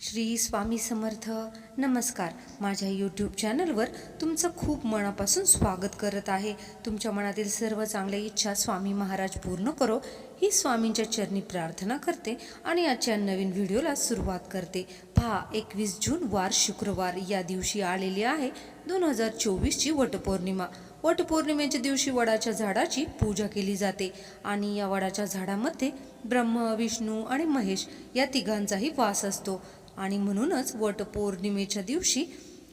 श्री स्वामी समर्थ नमस्कार. माझ्या यूट्यूब चॅनलवर तुमचं खूप मनापासून स्वागत करत आहे. तुमच्या मनातील सर्व चांगल्या इच्छा स्वामी महाराज पूर्ण करो. ही स्वामींच्या चरणी प्रार्थना करते आणि आजच्या नवीन व्हिडिओला सुरुवात करते. पहा एकवीस जून वार शुक्रवार. या दिवशी आलेली आहे दोन हजार चोवीसची वटपौर्णिमा. वटपौर्णिमेच्या दिवशी वडाच्या झाडाची पूजा केली जाते आणि या वडाच्या झाडामध्ये ब्रह्म विष्णू आणि महेश या तिघांचाही वास असतो. आणि म्हणूनच वटपौर्णिमेच्या दिवशी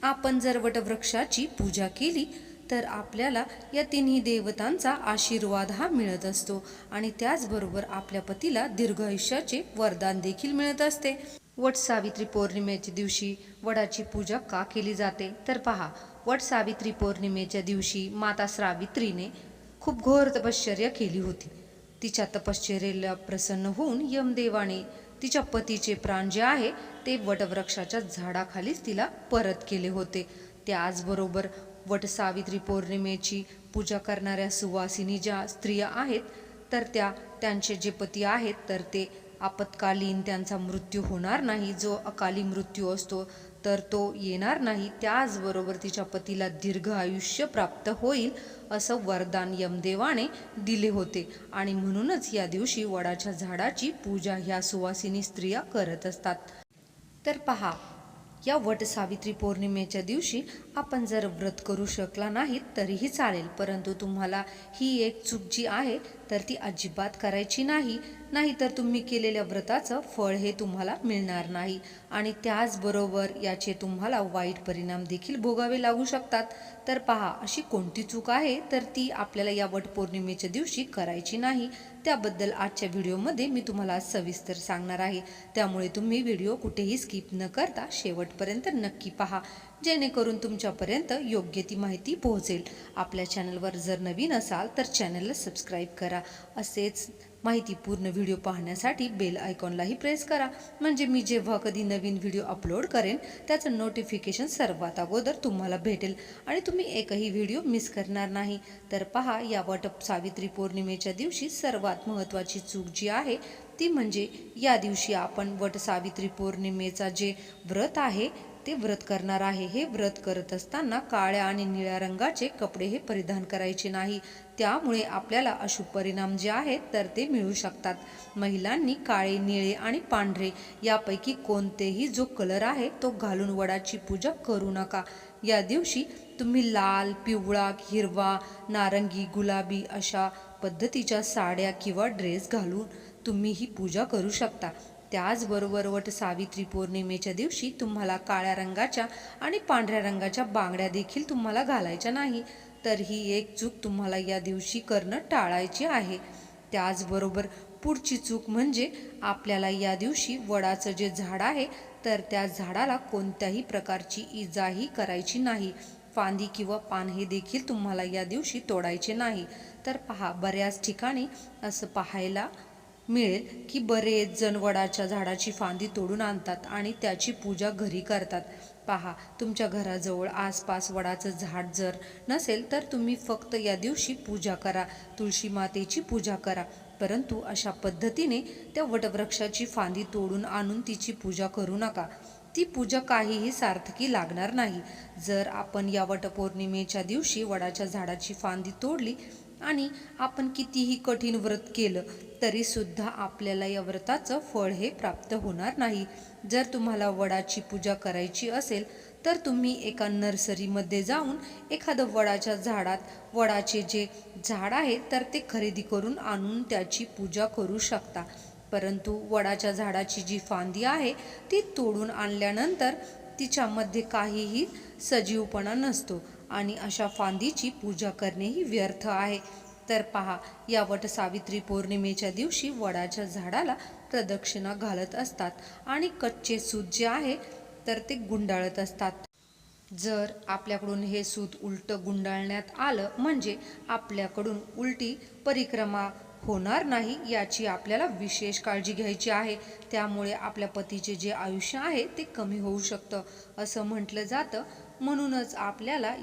आपण जर वटवृक्षाची पूजा केली तर आपल्याला या तिन्ही देवतांचा आशीर्वाद हा मिळत असतो आणि त्याचबरोबर आपल्या पतीला दीर्घ आयुष्याचे वरदान देखील मिळत असते. वट सावित्री पौर्णिमेच्या दिवशी वडाची पूजा का केली जाते? तर पहा वट सावित्री पौर्णिमेच्या दिवशी माता सावित्रीने खूप घोर तपश्चर्या केली होती. तिच्या तपश्चर्येला प्रसन्न होऊन यमदेवाने तिच्या पतीचे प्राण जे आहे ते वटवृक्षाच्या झाडाखालीच तिला परत केले होते. त्याचबरोबर वट सावित्री पौर्णिमेची पूजा करणाऱ्या सुवासिनी ज्या स्त्रिया आहेत तर त्या त्यांचे जे पती आहेत तर ते आपत्कालीन त्यांचा मृत्यू होणार नाही. जो अकाली मृत्यू असतो तर तो येणार नाही त्याचबरोबर तिच्या पतीला दीर्घ आयुष्य प्राप्त होईल असं वरदान यमदेवाने दिले होते. आणि म्हणूनच या दिवशी वडाच्या झाडाची पूजा ह्या सुवासिनी स्त्रिया करत असतात. तर पहा या वट सावित्री पौर्णिमेच्या दिवशी आपण जर व्रत करू शकला नाहीत तरीही चालेल. परंतु तुम्हाला ही एक चूक जी आहे तर ती अजिबात करायची नाही. नाहीतर तुम्ही केलेल्या व्रताचं फळ हे तुम्हाला मिळणार नाही. आणि त्याचबरोबर याचे तुम्हाला वाईट परिणाम देखील भोगावे लागू शकतात. तर पहा अशी कोणती चूक आहे? तर ती आपल्याला या वटपौर्णिमेच्या दिवशी करायची नाही. त्याबद्दल आजच्या व्हिडिओमध्ये मी तुम्हाला सविस्तर सांगणार आहे. त्यामुळे तुम्ही व्हिडिओ कुठेही स्किप न करता शेवटपर्यंत नक्की पहा. जेणेकरून तुमच्यापर्यंत योग्य ती माहिती पोहोचेल. आपल्या चॅनलवर जर नवीन असाल तर चॅनलला सबस्क्राईब करा. असेच माहितीपूर्ण व्हिडिओ पाहण्यासाठी बेल आयकॉनलाही प्रेस करा. म्हणजे मी जेव्हा कधी नवीन व्हिडिओ अपलोड करेन त्याचं नोटिफिकेशन सर्वात अगोदर तुम्हाला भेटेल. आणि तुम्ही एकही व्हिडिओ मिस करणार नाही. तर पहा या वट सावित्री पौर्णिमेच्या दिवशी सर्वात महत्त्वाची चूक जी आहे ती म्हणजे या दिवशी आपण वट सावित्री पौर्णिमेचा जे व्रत आहे ते व्रत करणार आहे. हे व्रत करत असताना काळ्या आणि निळ्या रंगाचे कपडे हे परिधान करायचे नाही. त्यामुळे आपल्याला अशुभ परिणाम जे आहेत तर ते मिळू शकतात. महिलांनी काळे निळे आणि पांढरे यापैकी कोणतेही जो कलर आहे तो घालून वडाची पूजा करू नका. या दिवशी तुम्ही लाल पिवळा हिरवा नारंगी गुलाबी अशा पद्धतीच्या साड्या किंवा ड्रेस घालून तुम्ही ही पूजा करू शकता. त्याचबरोबर वट सावित्री पौर्णिमेच्या दिवशी तुम्हाला काळ्या रंगाच्या आणि पांढऱ्या रंगाच्या बांगड्या देखील तुम्हाला घालायच्या नाही. तर ही एक चूक तुम्हाला या दिवशी करणं टाळायची आहे. त्याचबरोबर पुढची चूक म्हणजे आपल्याला या दिवशी वडाचं जे झाड आहे तर त्या झाडाला कोणत्याही प्रकारची इजाही करायची नाही. फांदी किंवा पान हे देखील तुम्हाला या दिवशी तोडायचे नाही. तर पहा बऱ्याच ठिकाणी असं पाहायला मिळेल की बरेच जण वडाच्या झाडाची फांदी तोडून आणतात आणि त्याची पूजा घरी करतात. पहा तुमच्या घराजवळ आसपास वडाचं झाड जर नसेल तर तुम्ही फक्त या दिवशी पूजा करा तुळशी मातेची पूजा करा. परंतु अशा पद्धतीने त्या वटवृक्षाची फांदी तोडून आणून तिची पूजा करू नका. ती पूजा काहीही सार्थकी लागणार नाही. जर आपण या वटपौर्णिमेच्या दिवशी वडाच्या झाडाची फांदी तोडली आणि आपण कितीही कठीण व्रत केलं तरीसुद्धा आपल्याला या व्रताचं फळ हे प्राप्त होणार नाही. जर तुम्हाला वडाची पूजा करायची असेल तर तुम्ही एका नर्सरीमध्ये जाऊन एखादं वडाच्या झाडात वडाचे जे झाड आहे तर ते खरेदी करून आणून त्याची पूजा करू शकता. परंतु वडाच्या झाडाची जी फांदी आहे ती तोडून आणल्यानंतर तिच्यामध्ये काहीही सजीवपणा नसतो. आणि अशा फांदीची पूजा करणेही व्यर्थ आहे. तर पहा या वट सावित्री पौर्णिमेच्या दिवशी वडाच्या झाडाला प्रदक्षिणा घालत असतात आणि कच्चे सूत जे आहे तर ते गुंडाळत असतात. जर आपल्याकडून हे सूत उलट गुंडाळण्यात आलं म्हणजे आपल्याकडून उलटी परिक्रमा होणार नाही याची आपल्याला विशेष काळजी घ्यायची आहे. त्यामुळे आपल्या पतीचे जे आयुष्य आहे ते कमी होऊ शकतं असं म्हटलं जातं. म्हणूनच आपल्याला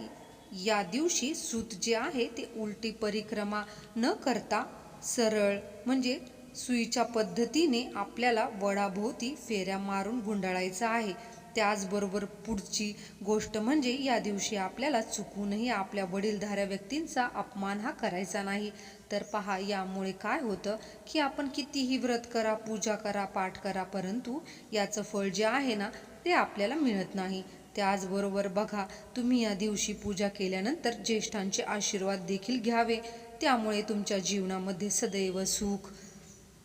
या दिवशी सूत जे आहे ते उलटी परिक्रमा न करता सरळ म्हणजे सुईच्या पद्धतीने आपल्याला वडाभोवती फेऱ्या मारून गुंडाळायचं आहे. त्याचबरोबर पुढची गोष्ट म्हणजे या दिवशी आपल्याला चुकूनही आपल्या वडीलधाऱ्या व्यक्तींचा अपमान हा करायचा नाही. तर पहा यामुळे काय होतं की आपण कितीही व्रत करा पूजा करा पाठ करा परंतु याचं फळ जे आहे ना ते आपल्याला मिळत नाही. त्याचबरोबर बघा तुम्ही या दिवशी पूजा केल्यानंतर ज्येष्ठांचे आशीर्वाद देखील घ्यावे. त्यामुळे तुमच्या जीवनामध्ये सदैव सुख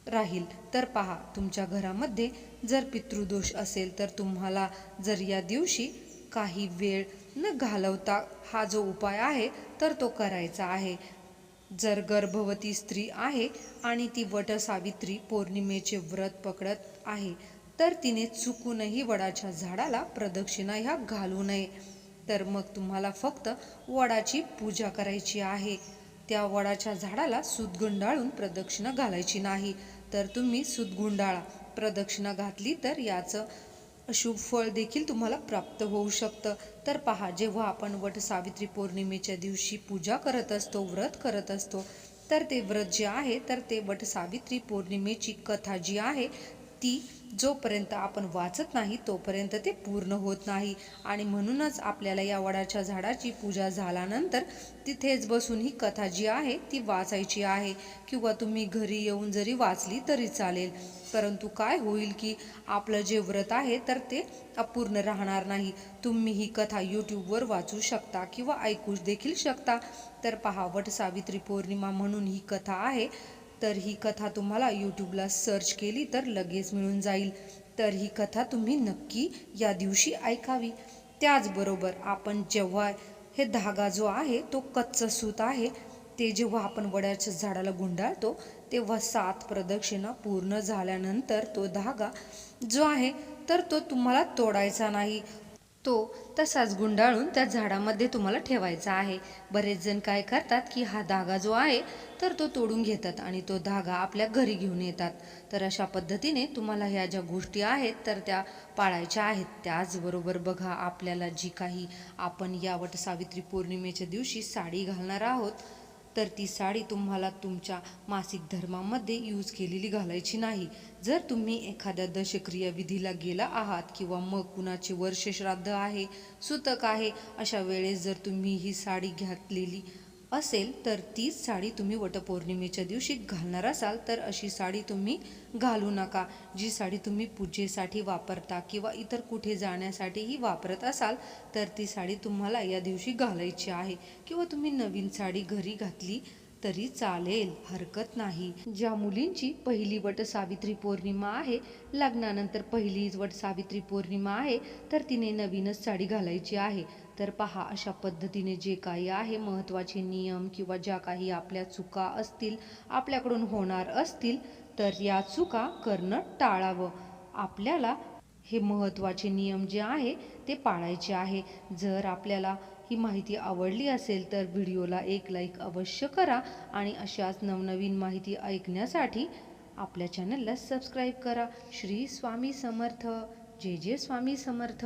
राहील. तर पहा तुमच्या घरामध्ये जर पितृदोष असेल तर तुम्हाला जर या दिवशी काही वेळ न घालवता हा जो उपाय आहे तर तो करायचा आहे. जर गर्भवती स्त्री आहे आणि ती वटसावित्री पौर्णिमेचे व्रत पकडत आहे तर तिने चुकूनही वडाच्या झाडाला प्रदक्षिणा ह्या घालू नये. तर मग तुम्हाला फक्त वडाची पूजा करायची आहे. त्या वडाच्या झाडाला सूतगुंडाळून प्रदक्षिणा घालायची नाही. तर तुम्ही सुदगुंडाळा प्रदक्षिणा घातली तर याचं अशुभ फळ देखील तुम्हाला प्राप्त होऊ शकतं. तर पहा जेव्हा आपण वट सावित्री पौर्णिमेच्या दिवशी पूजा करत असतो व्रत करत असतो तर ते व्रत जे आहे तर ते वट सावित्री पौर्णिमेची कथा जी आहे ती जोपर्यंत आपण वाचत नाही तोपर्यंत ते पूर्ण होत नाही. आणि म्हणूनच आपल्याला या वडाच्या झाडाची पूजा झाल्यानंतर तिथेच बसून ही कथा जी आहे ती वाचायची आहे. किंवा तुम्ही घरी येऊन जरी वाचली तरी चालेल. परंतु काय होईल की आपलं जे व्रत आहे तर ते अपूर्ण राहणार नाही. तुम्ही ही कथा यूट्यूबवर वाचू शकता किंवा ऐकू देखील शकता. तर पहा वट सावित्री पौर्णिमा म्हणून ही कथा आहे. तर ही कथा तुम्हाला यूट्यूबला सर्च केली तर लगेच मिळून जाईल. तर ही कथा तुम्ही नक्की या दिवशी ऐकावी. त्याचबरोबर आपण जेव्हा हे धागा जो आहे तो कच्चा सूत आहे ते जेव्हा आपण वड्याच्या झाडाला गुंडाळतो तेव्हा सात प्रदक्षिणा पूर्ण झाल्यानंतर तो धागा जो आहे तर तो तुम्हाला तोडायचा नाही. तो तसाच गुंडाळून त्या झाडामध्ये तुम्हाला ठेवायचा आहे. बरेच जण काय करतात की हा धागा जो आहे तर तो तोडून घेतात आणि तो धागा आपल्या घरी घेऊन येतात. तर अशा पद्धतीने तुम्हाला ह्या ज्या गोष्टी आहेत तर त्या पाळायच्या आहेत. त्याचबरोबर बघा आपल्याला जी काही आपण यावट सावित्री पौर्णिमेच्या दिवशी साडी घालणार आहोत तर ती साडी तुम्हाला तुमच्या मासिक धर्मामध्ये यूज केलेली घालायची नाही. जर तुम्ही एखाद्या दशक्रिया विधीला गेला आहात किंवा मग कुणाचे वर्ष श्राद्ध आहे सुतक आहे अशा वेळेस जर तुम्ही ही साडी घातलेली असेल तर तीच साडी तुम्ही वटपौर्णिमेच्या दिवशी घालणार असाल तर अशी साडी तुम्ही घालू नका. जी साडी तुम्ही पूजेसाठी वापरता किंवा इतर कुठे जाण्यासाठीही वापरत असाल तर ती साडी तुम्हाला या दिवशी घालायची आहे. किंवा तुम्ही नवीन साडी घरी घातली तरी चालेल हरकत नाही. ज्या मुलींची पहिली वट सावित्री पौर्णिमा आहे लग्नानंतर पहिली वट सावित्री पौर्णिमा आहे तर तिने नवीनच साडी घालायची आहे. तर पहा अशा पद्धतीने जे काही आहे महत्त्वाचे नियम किंवा ज्या काही आपल्या चुका असतील आपल्याकडून होणार असतील तर या चुका करणं टाळावं. आपल्याला हे महत्त्वाचे नियम जे आहे ते पाळायचे आहे. जर आपल्याला ही माहिती आवडली असेल तर व्हिडिओला एक लाईक अवश्य करा आणि अशाच नवनवीन माहिती ऐकण्यासाठी आपल्या चॅनलला सबस्क्राईब करा. श्री स्वामी समर्थ. जय जय स्वामी समर्थ.